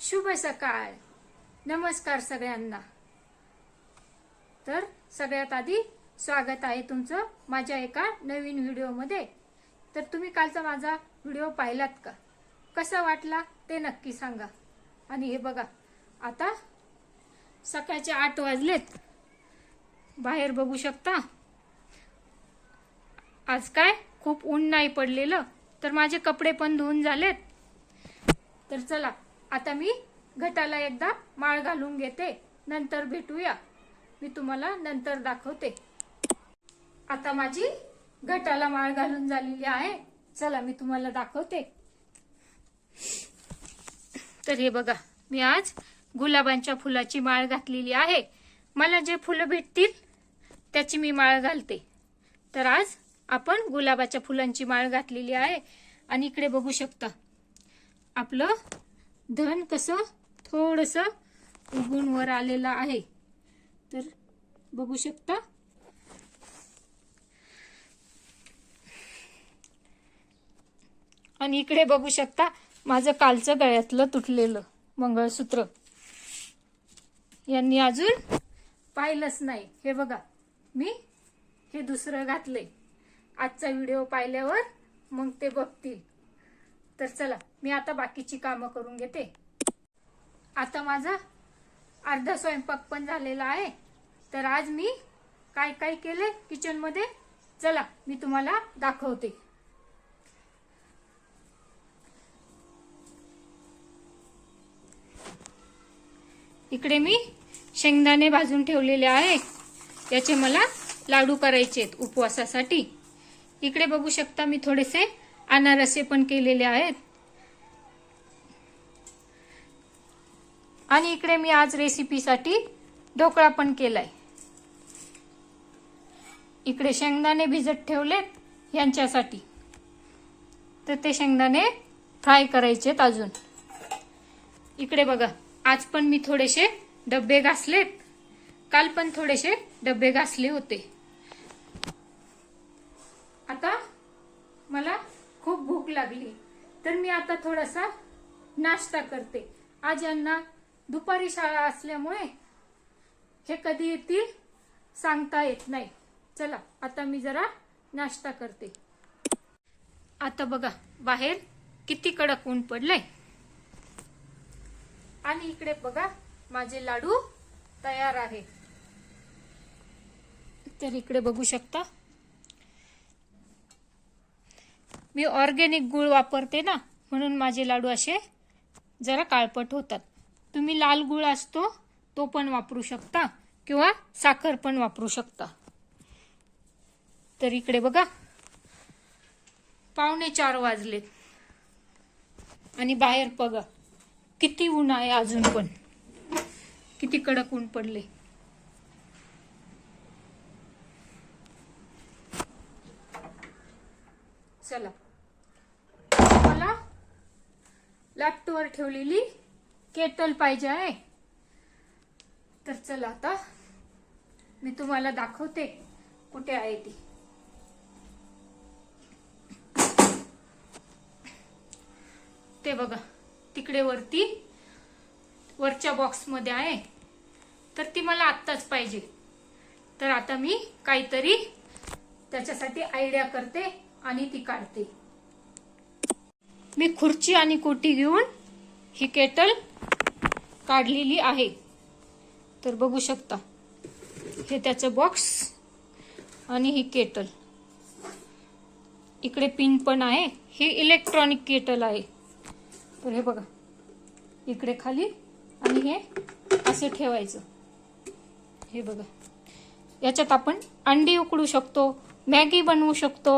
शुभ सकाळ. नमस्कार सगळ्यांना. तर सगळ्यात आधी स्वागत आहे तुमचं माझ्या एका नवीन व्हिडिओमध्ये. तर तुम्ही कालचा माझा व्हिडिओ पाहिलात का? कसा वाटला ते नक्की सांगा. आणि हे बघा आता सकाळचे आठ वाजलेत. बाहेर बघू शकता. आज काय? खूप ऊन नाही पडलेलं. तर माझे कपडे पण धुवून झालेत. तर चला आता मी घटाला एकदा माळ घालून घेते. नंतर भेटूया. मी तुम्हाला नंतर दाखवते. आता माझी घटाला माळ घालून झालेली आहे. चला मी तुम्हाला दाखवते. तर हे बघा मी आज गुलाबांच्या फुलाची माळ घातलेली आहे. मला जे फुलं भेटतील त्याची मी माळ घालते. तर आज आपण गुलाबाच्या फुलांची माळ घातलेली आहे. आणि इकडे बघू शकता आपलं धन कसं थोडस उगून वर आलेलं आहे. तर बघू शकता. आणि इकडे बघू शकता माझं कालचं गळ्यातलं तुटलेलं मंगळसूत्र. यांनी अजून पाहिलंच नाही. हे बघा मी हे दुसरं घातलंय. आजचा व्हिडिओ पाहिल्यावर मग ते बघतील. तर चला मी आता बाकीची कामं करून घेते. आता माझा अर्धा स्वयंपाक पण झालेला आहे. तर आज मी काय काय केले किचनमध्ये? चला मी तुम्हाला दाखवते. इकडे मी शेंगदाणे भाजून ठेवलेले आहे. याचे मला लाडू करायचे आहेत उपवासासाठी. इकडे बघू शकता मी थोडेसे अनारसे पण केलेले आहेत. आणि इकडे मी आज रेसिपीसाठी ढोकळा पण केलाय. इकडे शेंगदाणे भिजत ठेवलेत यांच्यासाठी. तर ते शेंगदाणे फ्राय करायचेत अजून. इकडे बघा आज पण मी थोडेसे डब्बे घासलेत. काल पण थोडेसे डब्बे घासले होते. आता मला खूप भूक लागली. तर मी आता थोडासा नाश्ता करते. आज यांना दुपारी शाळा असल्यामुळे हे कधी येतील सांगता येत नाही. चला आता मी जरा नाश्ता करते. आता बघा बाहेर किती कडक ऊन पडलंय. आणि इकडे बघा माझे लाडू तयार आहे. तर इकडे बघू शकता. मी ऑर्गेनिक गुळ वापरते ना म्हणून माझे लाडू असे जरा काळपट होतात. तुम्ही लाल गुळ असतो तो पण वापरू शकता किंवा साखर पण वापरू शकता. तर इकडे बघा. पावणे चार वाजले आणि बाहेर बघा किती ऊन आहे अजून पण. किती कडक ऊन पडले. चला. मला लॅपटॉपवर ठेवलेली केटल पाहिजे आहे. तर चला आता मी तुम्हाला दाखवते कुठे आहे ती. ते बघा तिकडे वरती वरच्या बॉक्समध्ये आहे. तर ती मला आत्ताच पाहिजे. तर आता मी काहीतरी त्याच्यासाठी आयडिया करते. आणि ती काढते. मी खुर्ची आणि कोटी घेऊन ही केटल काढलेली आहे. तर बघू शकता हे त्याचं बॉक्स आणि ही केटल. इकडे पिन पण आहे हे इलेक्ट्रॉनिक केटल आहे. तर हे बघा इकडे खाली आणि हे असं ठेवायचं. हे बघा याच्यात आपण अंडी उकडू शकतो मॅगी बनवू शकतो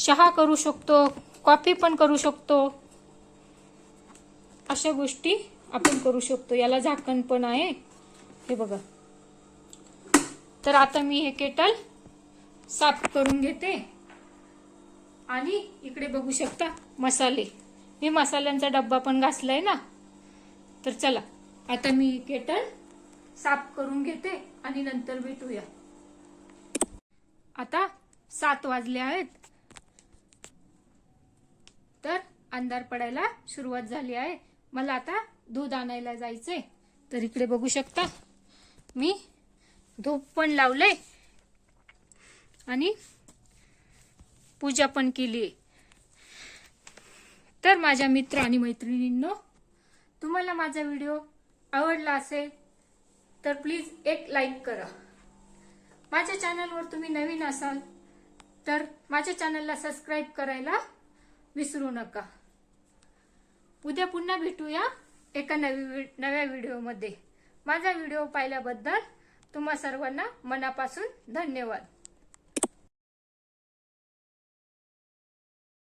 चहा करू शकतो कॉफी पण करू शकतो. अशा गोष्टी आपण करू शकतो. याला झाकण पण आहे. हे बघा. तर आता मी हे केटल साफ करून घेते. आणि इकडे बघू शकता मसाले. मी मसाल्यांचा डब्बा पण घासलाय ना. तर चला आता मी केटल साफ करून घेते आणि नंतर भेटूया. आता सात वाजले आहेत. तर अंधार पडायला सुरुवात झाली आहे. मला आता दूध आणायला जायचंय. तर इकडे बघू शकता मी धूप पण लावलंय आणि पूजा पण केली तर माझ्या मित्र आणि मैत्रिणींनो तुम्हाला माझा व्हिडिओ आवडला असेल तर प्लीज एक लाईक करा. माझ्या चॅनलवर तुम्ही नवीन असाल तर माझ्या चॅनलला सबस्क्राईब करायला विसरू नका. उद्या पुन्हा भेटूया एका नवी नव्या व्हिडिओमध्ये. माझा व्हिडिओ पाहिल्याबद्दल तुम्हा सर्वांना मनापासून धन्यवाद.